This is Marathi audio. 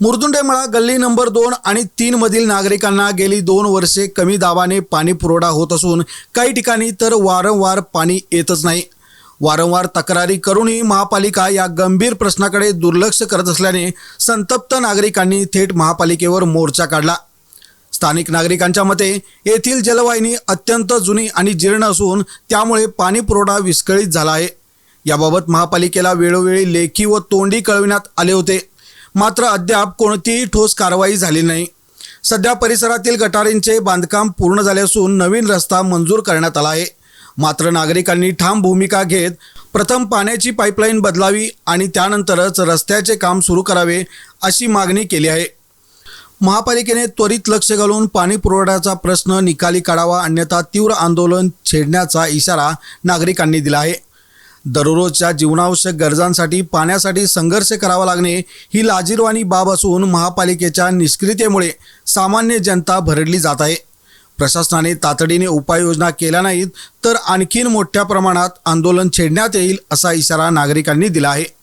मुरदुंडेमळा गल्ली नंबर दोन आणि तीन मधील नागरिकांना गेली दोन वर्षे कमी दाबाने पाणी पुरवठा होत असून काही ठिकाणी तर वारंवार पाणी येतच नाही. वारंवार तक्रारी करूनही महापालिका या गंभीर प्रश्नाकडे दुर्लक्ष करत असल्याने संतप्त नागरिकांनी थेट महापालिकेवर मोर्चा काढला. स्थानिक नागरिकांच्या मते येथील जलवाहिनी अत्यंत जुनी आणि जीर्ण असून त्यामुळे पाणी पुरवठा विस्कळीत झाला आहे. याबाबत महापालिकेला वेळोवेळी लेखी व तोंडी कळविण्यात आले होते. मात्र अद्याप कोणतीही ठोस कारवाई झाली नाही. सध्या परिसरातील गटारींचे बांधकाम पूर्ण झाले असून नवीन रस्ता मंजूर करण्यात आला आहे. मात्र नागरिकांनी ठाम भूमिका घेत प्रथम पाण्याची पाईपलाईन बदलावी आणि त्यानंतरच रस्त्याचे काम सुरू करावे अशी मागणी केली आहे. महापालिकेने त्वरित लक्ष घालून पाणी पुरवठ्याचा प्रश्न निकाली काढावा अन्यथा तीव्र आंदोलन छेडण्याचा इशारा नागरिकांनी दिला आहे. दररोजच्या जीवनावश्यक गरजांसाठी पाण्यासाठी संघर्ष करावा लागणे ही लाजीरवाणी बाब असून महापालिकेच्या निष्क्रियतेमुळे सामान्य जनता भरडली जात आहे. प्रशासनाने तातडीने उपाययोजना केल्या नाहीत तर आणखीन मोठ्या प्रमाणात आंदोलन छेडण्यात येईल असा इशारा नागरिकांनी दिला आहे.